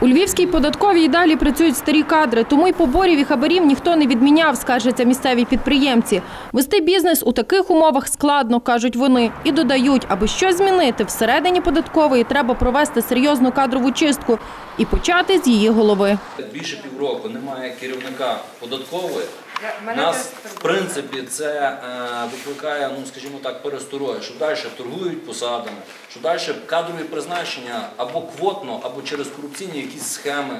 У Львівській податковій далі працюють старі кадри, тому й поборів і хабарів ніхто не відміняв, скаржаться місцеві підприємці. Вести бізнес у таких умовах складно, кажуть вони, і додають, аби щось змінити всередині податкової, треба провести серйозну кадрову чистку і почати з її голови. Більше півроку немає керівника податкової. Нас, в принципі, це е, викликає, ну скажімо так, пересторої, що далі торгують посадами, що далі кадрові призначення або квотно, або через корупційні якісь схеми.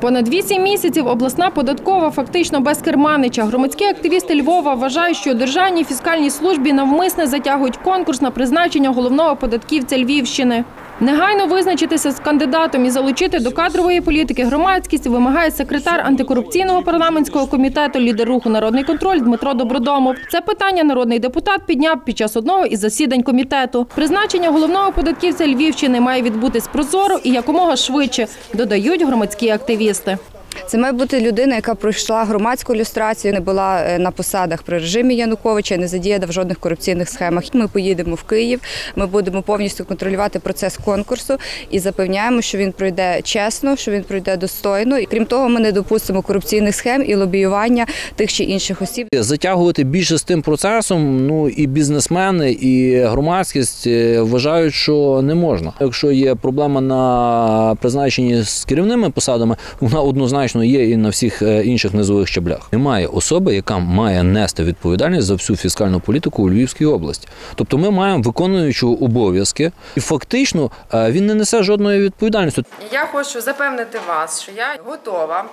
Понад вісім місяців обласна податкова фактично без керманича. Громадські активісти Львова вважають, що у державній фіскальній службі навмисне затягують конкурс на призначення головного податківця Львівщини. Негайно визначитися з кандидатом і залучити до кадрової політики громадськість вимагає секретар антикорупційного парламентського комітету лідер руху Народний контроль Дмитро Добродомов. Це питання народний депутат підняв під час одного із засідань комітету. Призначення головного податківця Львівщини має відбутись прозоро і якомога швидше, додають громадські активісти. Це має бути людина, яка пройшла громадську ілюстрацію, не була е, на посадах при режимі Януковича, не задіяна в жодних корупційних схемах. Ми поїдемо в Київ, ми будемо повністю контролювати процес конкурсу і запевняємо, що він пройде чесно, що він пройде достойно. І крім того, ми не допустимо корупційних схем і лобіювання тих чи інших осіб. Затягувати більше з тим процесом. Ну і бізнесмени, і громадськість е, вважають, що не можна. Якщо є проблема на призначенні з керівними посадами, вона однозначно є і на всіх е, інших низових щаблях. Немає особи, яка має нести відповідальність за всю фіскальну політику у Львівській області. Тобто, ми маємо виконуючу обов'язки, і фактично е, він не несе жодної відповідальності. Я хочу запевнити вас, що я готова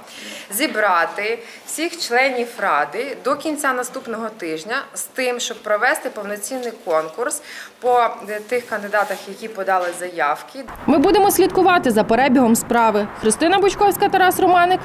зібрати всіх членів ради до кінця наступного тижня з тим, щоб провести повноцінний конкурс по е, тих кандидатах, які подали заявки. Ми будемо слідкувати за перебігом справи. Христина Бучковська, Тарас Романик,